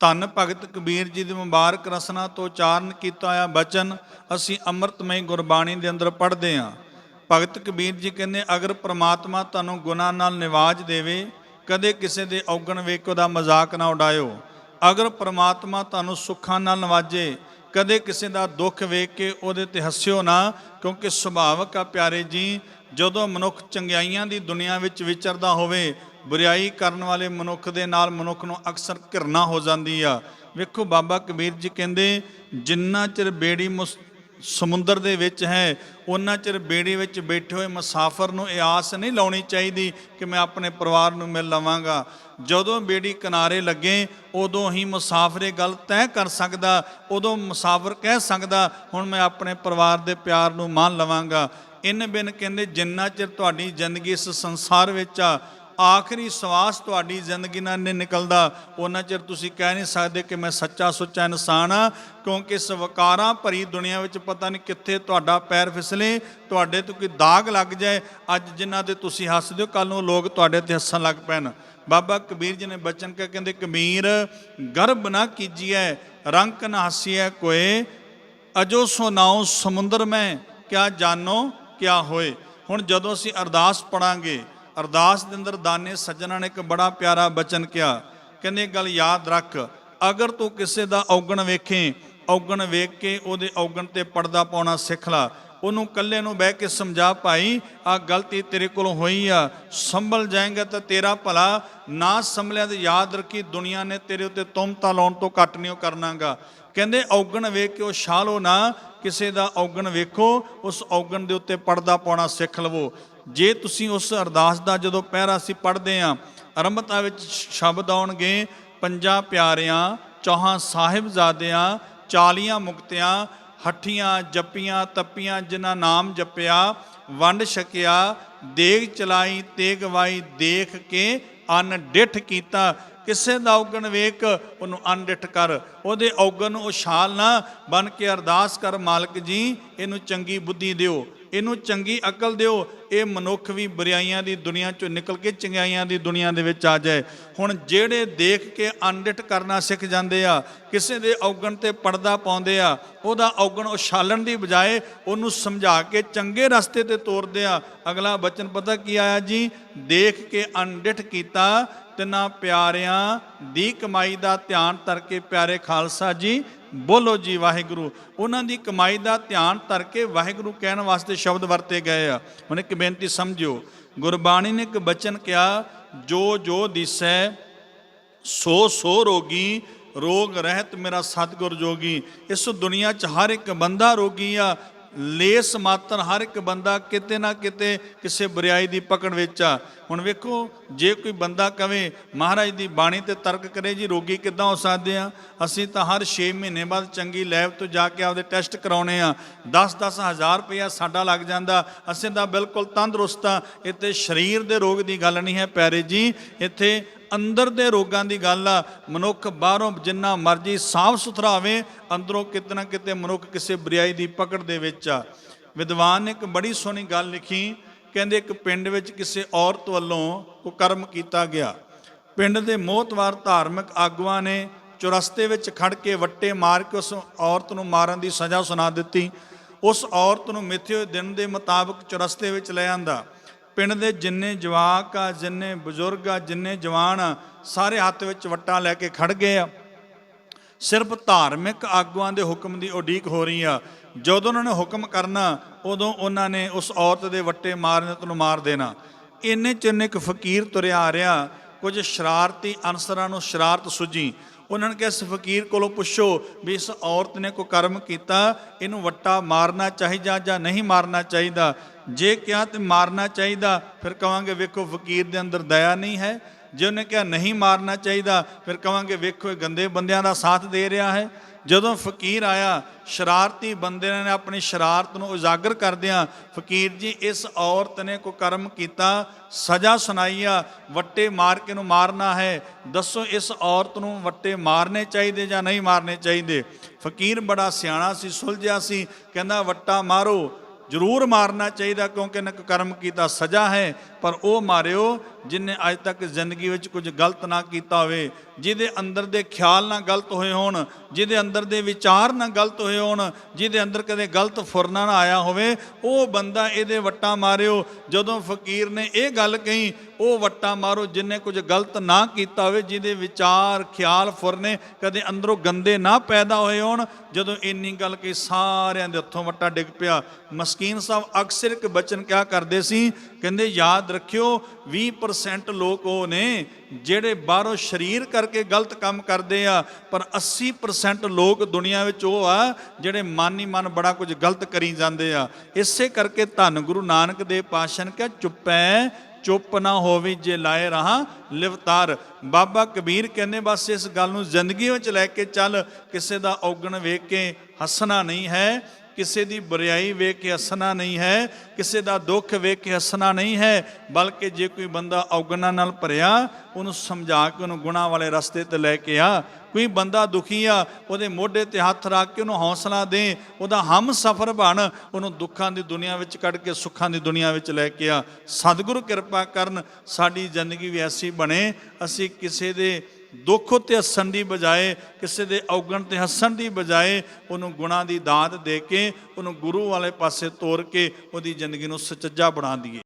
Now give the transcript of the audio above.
ਧੰਨ ਭਗਤ ਕਬੀਰ ਜੀ ਦੀ ਮੁਬਾਰਕ ਰਸਨਾ ਤੋਂ ਉਚਾਰਨ ਕੀਤਾ ਆ ਬਚਨ ਅਸੀਂ ਅੰਮ੍ਰਿਤਮਈ ਗੁਰਬਾਣੀ ਦੇ ਅੰਦਰ ਪੜ੍ਹਦੇ ਹਾਂ। ਭਗਤ ਕਬੀਰ ਜੀ ਕਹਿੰਦੇ, ਅਗਰ ਪ੍ਰਮਾਤਮਾ ਤੁਹਾਨੂੰ ਗੁਨਾਹ ਨਾਲ ਨਿਵਾਜ ਦੇਵੇ, ਕਦੇ ਕਿਸੇ ਦੇ ਔਗਣ ਵੇਖ ਉਹਦਾ ਮਜ਼ਾਕ ਨਾ ਉਡਾਇਓ। ਅਗਰ ਪ੍ਰਮਾਤਮਾ ਤੁਹਾਨੂੰ ਸੁੱਖਾਂ ਨਾਲ ਨਵਾਜੇ, ਕਦੇ ਕਿਸੇ ਦਾ ਦੁੱਖ ਵੇਖ ਕੇ ਉਹਦੇ ਤੇ ਹੱਸਿਓ ਨਾ, ਕਿਉਂਕਿ ਸੁਭਾਵਕ ਆ ਪਿਆਰੇ ਜੀ, ਜਦੋਂ ਮਨੁੱਖ ਚੰਗਿਆਈਆਂ ਦੀ ਦੁਨੀਆ ਵਿੱਚ ਵਿਚਰਦਾ ਹੋਵੇ ਬੁਰਾਈ ਕਰਨ ਵਾਲੇ ਮਨੁੱਖ ਦੇ ਨਾਲ ਮਨੁੱਖ ਨੂੰ ਅਕਸਰ ਘਿਰਣਾ ਹੋ ਜਾਂਦੀ ਆ। ਵੇਖੋ ਬਾਬਾ ਕਬੀਰ ਜੀ ਕਹਿੰਦੇ, ਜਿੰਨਾ ਚਿਰ ਬੇੜੀ ਮੁਸ- ਸਮੁੰਦਰ ਦੇ ਵਿੱਚ ਹੈ ਉਹਨਾਂ ਚਿਰ ਬੇੜੀ ਵਿੱਚ ਬੈਠੇ ਹੋਏ ਮੁਸਾਫਰ ਨੂੰ ਇਹ ਆਸ ਨਹੀਂ ਲਾਉਣੀ ਚਾਹੀਦੀ ਕਿ ਮੈਂ ਆਪਣੇ ਪਰਿਵਾਰ ਨੂੰ ਮਿਲ ਲਵਾਂਗਾ। ਜਦੋਂ ਬੇੜੀ ਕਿਨਾਰੇ ਲੱਗੇ, ਉਦੋਂ ਹੀ ਮੁਸਾਫਰੇ ਗੱਲ ਤੈਅ ਕਰ ਸਕਦਾ, ਉਦੋਂ ਮੁਸਾਫਰ ਕਹਿ ਸਕਦਾ, ਹੁਣ ਮੈਂ ਆਪਣੇ ਪਰਿਵਾਰ ਦੇ ਪਿਆਰ ਨੂੰ ਮੰਨ ਲਵਾਂਗਾ। ਇਨ ਬਿਨ ਕਹਿੰਦੇ, ਜਿੰਨਾ ਚਿਰ ਤੁਹਾਡੀ ਜ਼ਿੰਦਗੀ ਇਸ ਸੰਸਾਰ ਵਿੱਚ ਆ ਆਖਰੀ ਸਵਾਸ ਤੁਹਾਡੀ ਜ਼ਿੰਦਗੀ ਨਾਲ ਨਹੀਂ ਨਿਕਲਦਾ। ਉਹਨਾਂ ਚਿਰ ਤੁਸੀਂ ਕਹਿ ਨਹੀਂ ਸਕਦੇ ਕਿ ਮੈਂ ਸੱਚਾ ਸੁੱਚਾ ਇਨਸਾਨ ਆ ਕਿਉਂਕਿ ਸਵਕਾਰਾਂ ਭਰੀ ਦੁਨੀਆ ਵਿੱਚ ਪਤਾ ਨਹੀਂ ਕਿੱਥੇ ਤੁਹਾਡਾ ਪੈਰ ਫਿਸਲੇ, ਤੁਹਾਡੇ ਤੋਂ ਕੋਈ ਦਾਗ ਲੱਗ ਜਾਏ। ਅੱਜ ਜਿਨ੍ਹਾਂ ਤੇ ਤੁਸੀਂ ਹੱਸਦੇ ਹੋ ਕੱਲ ਨੂੰ ਲੋਕ ਤੁਹਾਡੇ ਤੇ ਹੱਸਣ ਲੱਗ ਪੈਣ। ਬਾਬਾ ਕਬੀਰ ਜੀ ਨੇ ਬਚਨ ਕੇ ਕਹਿੰਦੇ, ਕਬੀਰ, ਗਰਭ ਨਾ ਕੀਜੀਐ, ਰੰਕ ਨਾ ਹਸੀਐ ਕੋਏ। ਅਜੋ ਸੁਨਾਉ ਸਮੁੰਦਰ ਮੈਂ, ਕਿਆ ਜਾਣੋ, ਕਿਆ ਹੋਏ। ਹੁਣ ਜਦੋਂ ਅਸੀਂ ਅਰਦਾਸ ਪੜਾਂਗੇ ਅਰਦਾਸ ਦੇ ਅੰਦਰ ਦਾਨੇ ਸੱਜਣਾ ਨੇ ਇੱਕ ਬੜਾ ਪਿਆਰਾ ਬਚਨ ਕਿਹਾ। ਕਹਿੰਦੇ ਗੱਲ ਯਾਦ ਰੱਖ। ਅਗਰ ਤੂੰ ਕਿਸੇ ਦਾ ਔਗਣ ਵੇਖੇ, ਔਗਣ ਵੇਖ ਕੇ ਉਹਦੇ ਔਗਣ ਤੇ ਪਰਦਾ ਪਾਉਣਾ ਸਿੱਖ ਲਾ। ਉਹਨੂੰ ਕੱਲੇ ਨੂੰ ਬਹਿ ਕੇ ਸਮਝਾ, ਭਾਈ ਆ ਗਲਤੀ ਤੇਰੇ ਕੋਲੋਂ ਹੋਈ ਆ। ਸੰਭਲ ਜਾਏਗਾ ਤਾਂ ਤੇਰਾ ਭਲਾ। ਨਾ ਸੰਭਲਿਆ ਤੇ ਯਾਦ ਰੱਖੀ, ਦੁਨੀਆ ਨੇ ਤੇਰੇ ਉੱਤੇ ਤੁਮਤਾ ਲਾਉਣ ਤੋਂ ਘੱਟ ਨਹੀਂ ਉਹ ਕਰਨਾਗਾ। ਕਹਿੰਦੇ, ਔਗਣ ਵੇਖ ਕੇ ਉਹ ਛਾਲੋ ਨਾ। ਕਿਸੇ ਦਾ ਔਗਣ ਵੇਖੋ, ਉਸ ਔਗਣ ਦੇ ਉੱਤੇ ਪਰਦਾ ਪਾਉਣਾ ਸਿੱਖ ਲਵੋ। ਜੇ ਤੁਸੀਂ ਉਸ ਅਰਦਾਸ ਦਾ ਜਦੋਂ ਪਹਿਰਾ ਅਸੀਂ ਪੜ੍ਹਦੇ ਆਂ ਅਰੰਭਤਾ ਵਿੱਚ ਸ਼ਬਦ ਆਉਣਗੇ, ਪੰਜਾਂ ਪਿਆਰਿਆਂ, ਚੌਹਾਂ ਸਾਹਿਬਜ਼ਾਦਿਆਂ, ਚਾਲੀਆਂ ਮੁਕਤਿਆਂ, ਹੱਠੀਆਂ ਜੱਪੀਆਂ, ਤੱਪੀਆਂ, ਜਿਨ੍ਹਾਂ ਨਾਮ ਜਪਿਆ, ਵੰਡ ਛਕਿਆ, ਦੇਗ ਚਲਾਈ ਤੇਗ ਵਾਈ ਦੇਖ ਕੇ ਅਨ ਡਿਠ ਕੀਤਾ। ਕਿਸੇ ਦਾ ਔਗਣ ਵੇਖ, ਉਹਨੂੰ ਅਨਡਿਠ ਕਰ। ਉਹਦੇ ਔਗਣ ਨੂੰ ਉਛਾਲ ਨਾ ਬਨ ਕੇ ਅਰਦਾਸ ਕਰ, ਮਾਲਕ ਜੀ, ਇਹਨੂੰ ਚੰਗੀ ਬੁੱਧੀ ਦਿਓ। ਇਹਨੂੰ ਚੰਗੀ ਅਕਲ ਦਿਓ। ਇਹ ਮਨੁੱਖ ਵੀ ਬੁਰਾਈਆਂ ਦੀ ਦੁਨੀਆ ਚੋਂ ਨਿਕਲ ਕੇ ਚੰਗਿਆਈਆਂ ਦੀ ਦੁਨੀਆ ਦੇ ਵਿੱਚ ਆ ਜਾਏ। ਹੁਣ ਜਿਹੜੇ ਦੇਖ ਕੇ ਅਨਡਿਠ ਕਰਨਾ ਸਿੱਖ ਜਾਂਦੇ ਆ, ਕਿਸੇ ਦੇ ਔਗਣ ਤੇ ਪਰਦਾ ਪਾਉਂਦੇ ਆ, ਉਹਦਾ ਔਗਣ ਉਛਾਲਣ ਦੀ ਬਜਾਏ ਉਹਨੂੰ ਸਮਝਾ ਕੇ ਚੰਗੇ ਰਸਤੇ ਤੇ ਤੋਰਦੇ ਆ। ਅਗਲਾ ਬਚਨ ਪਤਾ ਕੀ ਆਇਆ ਜੀ? ਦੇਖ ਕੇ ਅਨਡਿਠ ਕੀਤਾ ਤਿੰਨਾਂ ਪਿਆਰਿਆਂ ਦੀ ਕਮਾਈ ਦਾ ਧਿਆਨ ਧਰ ਕੇ ਪਿਆਰੇ ਖਾਲਸਾ ਜੀ, ਬੋਲੋ ਜੀ ਵਾਹਿਗੁਰੂ। ਉਹਨਾਂ ਦੀ ਕਮਾਈ ਦਾ ਧਿਆਨ ਧਰ ਕੇ ਵਾਹਿਗੁਰੂ ਕਹਿਣ ਵਾਸਤੇ ਸ਼ਬਦ ਵਰਤੇ ਗਏ ਆ। ਹੁਣ ਇੱਕ ਬੇਨਤੀ ਸਮਝਿਓ, ਗੁਰਬਾਣੀ ਨੇ ਇੱਕ ਬਚਨ ਕਿਹਾ, ਜੋ ਜੋ ਦਿਸੈ, ਸੋ ਸੋ ਰੋਗੀ, ਰੋਗ ਰਹਿਤ ਮੇਰਾ ਸਤਿਗੁਰ ਜੋਗੀ। ਇਸ ਦੁਨੀਆ 'ਚ ਹਰ ਇੱਕ ਬੰਦਾ ਰੋਗੀ ਆ ਲੇਸ ਮਾਤਰ ਹਰ ਇੱਕ ਬੰਦਾ ਕਿਤੇ ਨਾ ਕਿਤੇ ਕਿਸੇ ਬੁਰਾਈ ਦੀ ਪਕੜ ਵਿੱਚ ਆ। ਹੁਣ ਵੇਖੋ, ਜੇ ਕੋਈ ਬੰਦਾ ਕਵੇ, ਮਹਾਰਾਜ ਦੀ ਬਾਣੀ ਤੇ ਤਰਕ ਕਰੇ ਜੀ, ਰੋਗੀ ਕਿੱਦਾਂ ਹੋ ਸਕਦੇ ਆ? ਅਸੀਂ ਤਾਂ ਹਰ 6 ਮਹੀਨੇ ਬਾਅਦ ਚੰਗੀ ਲੈਬ ਤੋਂ ਜਾ ਕੇ ਆਪਦੇ ਟੈਸਟ ਕਰਾਉਣੇ ਆ। 10-10 ਹਜ਼ਾਰ ਰੁਪਇਆ ਸਾਡਾ ਲੱਗ ਜਾਂਦਾ। ਅਸੀਂ ਤਾਂ ਬਿਲਕੁਲ ਤੰਦਰੁਸਤ ਆ। ਇੱਥੇ ਸਰੀਰ ਦੇ ਰੋਗ ਦੀ ਗੱਲ ਨਹੀਂ ਹੈ, ਪਿਆਰੇ ਜੀ। ਇੱਥੇ ਅੰਦਰ ਦੇ ਰੋਗਾਂ ਦੀ ਗੱਲ ਆ, ਮਨੁੱਖ ਬਾਹਰੋਂ ਜਿੰਨਾ ਮਰਜ਼ੀ ਸਾਫ਼ ਸੁਥਰਾ ਹੋਵੇ, ਅੰਦਰੋਂ ਕਿਤੇ ਨਾ ਕਿਤੇ ਮਨੁੱਖ ਕਿਸੇ ਬਰਿਆਈ ਦੀ ਪਕੜ ਦੇ ਵਿੱਚ ਆ। ਵਿਦਵਾਨ ਨੇ ਇੱਕ ਬੜੀ ਸੋਹਣੀ ਗੱਲ ਲਿਖੀ, ਕਹਿੰਦੇ ਇੱਕ ਪਿੰਡ ਵਿੱਚ ਕਿਸੇ ਔਰਤ ਵੱਲੋਂ ਕੋ ਕਰਮ ਕੀਤਾ ਗਿਆ। ਪਿੰਡ ਦੇ ਮੋਹਤਵਾਰ ਧਾਰਮਿਕ ਆਗੂਆਂ ਨੇ ਚੁਰਸਤੇ ਵਿੱਚ ਖੜ ਕੇ ਵੱਟੇ ਮਾਰ ਕੇ ਉਸ ਔਰਤ ਨੂੰ ਮਾਰਨ ਦੀ ਸਜ਼ਾ ਸੁਣਾ ਦਿੱਤੀ। ਉਸ ਔਰਤ ਨੂੰ ਮਿੱਥੇ ਹੋਏ ਦਿਨ ਦੇ ਮੁਤਾਬਕ ਚੁਰਸਤੇ ਵਿੱਚ ਲੈ ਆਂਦਾ। ਪਿੰਡ ਦੇ ਜਿੰਨੇ ਜਵਾਕ ਆ, ਜਿੰਨੇ ਬਜ਼ੁਰਗ ਆ, ਜਿੰਨੇ ਜਵਾਨ ਆ, ਸਾਰੇ ਹੱਥ ਵਿੱਚ ਵੱਟਾਂ ਲੈ ਕੇ ਖੜ ਗਏ ਆ। ਸਿਰਫ ਧਾਰਮਿਕ ਆਗੂਆਂ ਦੇ ਹੁਕਮ ਦੀ ਉਡੀਕ ਹੋ ਰਹੀ ਆ। ਜਦੋਂ ਉਹਨਾਂ ਨੇ ਹੁਕਮ ਕਰਨਾ, ਉਦੋਂ ਉਹਨਾਂ ਨੇ ਉਸ ਔਰਤ ਦੇ ਵੱਟੇ ਮਾਰਨੇ ਤੋਂ ਮਾਰ ਦੇਣਾ। ਇੰਨੇ ਚਿੰਨ ਇੱਕ ਫਕੀਰ ਤੁਰਿਆ ਆ ਰਿਹਾ, ਕੁਝ ਸ਼ਰਾਰਤੀ ਅਨਸਰਾਂ ਨੂੰ ਸ਼ਰਾਰਤ ਸੁਝੀ। ਉਹਨਾਂ ਨੇ ਕਿਹਾ, ਇਸ ਫਕੀਰ ਕੋਲੋਂ ਪੁੱਛੋ ਵੀ ਇਸ ਔਰਤ ਨੇ ਕੋਈ ਕਰਮ ਕੀਤਾ, ਇਹਨੂੰ ਵੱਟਾ ਮਾਰਨਾ ਚਾਹੀਦਾ ਜਾਂ ਨਹੀਂ ਮਾਰਨਾ ਚਾਹੀਦਾ? ਜੇ ਕਿਹਾ ਤੇ ਮਾਰਨਾ ਚਾਹੀਦਾ, ਫਿਰ ਕਵਾਂਗੇ, ਵੇਖੋ, ਫਕੀਰ ਦੇ ਅੰਦਰ ਦਇਆ ਨਹੀਂ ਹੈ। ਜੇ ਉਹਨੇ ਕਿਹਾ ਨਹੀਂ ਮਾਰਨਾ ਚਾਹੀਦਾ, ਫਿਰ ਕਵਾਂਗੇ, ਵੇਖੋ, ਇਹ ਗੰਦੇ ਬੰਦਿਆਂ ਦਾ ਸਾਥ ਦੇ ਰਿਹਾ ਹੈ। ਜਦੋਂ ਫਕੀਰ ਆਇਆ, ਸ਼ਰਾਰਤੀ ਬੰਦੇ ਨੇ ਆਪਣੀ ਸ਼ਰਾਰਤ ਨੂੰ ਉਜਾਗਰ ਕਰਦਿਆਂ ਫਕੀਰ ਜੀ ਇਸ ਔਰਤ ਨੇ ਕੋ ਕਰਮ ਕੀਤਾ, ਸਜ਼ਾ ਸੁਣਾਈ ਆ, ਵੱਟੇ ਮਾਰ ਕੇ ਨੂੰ ਮਾਰਨਾ ਹੈ, ਦੱਸੋ ਇਸ ਔਰਤ ਨੂੰ ਵੱਟੇ ਮਾਰਨੇ ਚਾਹੀਦੇ ਜਾਂ ਨਹੀਂ ਮਾਰਨੇ ਚਾਹੀਦੇ? ਫਕੀਰ ਬੜਾ ਸਿਆਣਾ ਸੀ, ਸੁਲਝਿਆ ਸੀ, ਕਹਿੰਦਾ ਵੱਟਾ ਮਾਰੋ ਜ਼ਰੂਰ ਮਾਰਨਾ ਚਾਹੀਦਾ ਕਿਉਂਕਿ ਨਕ ਕਰਮ ਕੀਤਾ ਸਜ਼ਾ ਹੈ, ਪਰ ਉਹ ਮਾਰਿਓ ਜਿਨੇ ਅੱਜ ਤੱਕ ਜ਼ਿੰਦਗੀ ਵਿੱਚ ਕੁਝ ਗਲਤ ਨਾ ਕੀਤਾ ਹੋਵੇ, ਜਿਹਦੇ ਅੰਦਰ ਦੇ ਖਿਆਲ ਨਾ ਗਲਤ ਹੋਏ ਹੋਣ, ਜਿਹਦੇ ਅੰਦਰ ਦੇ ਵਿਚਾਰ ਨਾ ਗਲਤ ਹੋਏ ਹੋਣ, ਜਿਹਦੇ ਅੰਦਰ ਕਦੇ ਗਲਤ ਫੁਰਨਾ ਨਾ ਆਇਆ ਹੋਵੇ, ਉਹ ਬੰਦਾ ਇਹਦੇ ਵੱਟਾਂ ਮਾਰਿਓ। ਜਦੋਂ ਫਕੀਰ ਨੇ ਇਹ ਗੱਲ ਕਹੀ, ਉਹ ਵੱਟਾਂ ਮਾਰੋ ਜਿਨੇ ਕੁਝ ਗਲਤ ਨਾ ਕੀਤਾ ਹੋਵੇ, ਜਿਹਦੇ ਵਿਚਾਰ, ਖਿਆਲ, ਫੁਰਨੇ ਕਦੇ ਅੰਦਰੋਂ ਗੰਦੇ ਨਾ ਪੈਦਾ ਹੋਏ ਹੋਣ, ਜਦੋਂ ਇੰਨੀ ਗੱਲ ਕਹੀ ਸਾਰਿਆਂ ਦੇ ਹੱਥੋਂ ਵੱਟਾ ਡਿੱਗ ਪਿਆ ਮਸ ਮਸਕੀਨ ਸਾਹਿਬ ਅਕਸਰ ਇੱਕ ਬਚਨ ਕਿਆ ਕਰਦੇ ਸੀ? ਕਹਿੰਦੇ, ਯਾਦ ਰੱਖਿਓ 20% ਲੋਕ ਉਹ ਨੇ ਜਿਹੜੇ ਬਾਹਰੋਂ ਸ਼ਰੀਰ ਕਰਕੇ ਗਲਤ ਕੰਮ ਕਰਦੇ ਆ, ਪਰ 80% ਲੋਕ ਦੁਨੀਆ ਵਿੱਚ ਉਹ ਆ ਜਿਹੜੇ ਮਨ ਹੀ ਮਨ ਬੜਾ ਕੁਝ ਗਲਤ ਕਰੀ ਜਾਂਦੇ ਆ। ਇਸੇ ਕਰਕੇ ਧੰਨ ਗੁਰੂ ਨਾਨਕ ਦੇਵ ਪਾਤਸ਼ਾਹ ਨੇ ਕਿਹਾ, ਚੁੱਪੈ ਚੁੱਪ ਨਾ ਹੋਵੇ ਜੇ ਲਾਏ ਰਹਾ ਲਿਵਤਾਰ। ਬਾਬਾ ਕਬੀਰ ਕਹਿੰਦੇ, ਬਸ ਇਸ ਗੱਲ ਨੂੰ ਜ਼ਿੰਦਗੀ ਵਿੱਚ ਲੈ ਕੇ ਚੱਲ, ਕਿਸੇ ਦਾ ਔਗਣ ਵੇਖ ਕੇ ਹੱਸਣਾ ਨਹੀਂ ਹੈ। ਕਿਸੇ ਦੀ ਬੁਰਾਈ ਵੇਖ ਕੇ ਹੱਸਣਾ ਨਹੀਂ ਹੈ, ਕਿਸੇ ਦਾ ਦੁੱਖ ਵੇਖ ਕੇ ਹੱਸਣਾ ਨਹੀਂ ਹੈ, ਬਲਕਿ ਜੇ ਕੋਈ ਬੰਦਾ ਔਗਣਾਂ ਨਾਲ ਭਰਿਆ, ਉਹਨੂੰ ਸਮਝਾ ਕੇ ਉਹਨੂੰ ਗੁਨਾਹ ਵਾਲੇ ਰਸਤੇ ਤੇ ਲੈ ਕੇ ਆ। ਕੋਈ ਬੰਦਾ ਦੁਖੀ ਆ, ਉਹਦੇ ਮੋਢੇ ਤੇ ਹੱਥ ਰੱਖ ਕੇ ਉਹਨੂੰ ਹੌਸਲਾ ਦੇ, ਉਹਦਾ ਹਮ ਸਫਰ ਬਣ, ਉਹਨੂੰ ਦੁੱਖਾਂ ਦੀ ਦੁਨੀਆ ਵਿੱਚ ਕੱਢ ਕੇ, ਸੁੱਖਾਂ ਦੀ ਦੁਨੀਆ ਵਿੱਚ ਲੈ ਕੇ ਆ। ਸਤਿਗੁਰੂ ਕਿਰਪਾ ਕਰਨ, ਸਾਡੀ ਜ਼ਿੰਦਗੀ ਵੀ ਐਸੀ ਬਣੇ, ਅਸੀਂ ਕਿਸੇ ਦੇ ਦੁੱਖ ਉੱਤੇ ਹੱਸਣ ਦੀ ਬਜਾਏ, ਕਿਸੇ ਦੇ ਔਗਣ ਤੇ ਹੱਸਣ ਦੀ ਬਜਾਏ ਉਹਨੂੰ ਗੁਨਾਹ ਦੀ ਦਾਤ ਦੇ ਕੇ ਉਹਨੂੰ ਗੁਰੂ ਵਾਲੇ ਪਾਸੇ ਤੋਰ ਕੇ ਉਹਦੀ ਜ਼ਿੰਦਗੀ ਨੂੰ ਸੁਚੱਜਾ ਬਣਾ ਦਈਏ।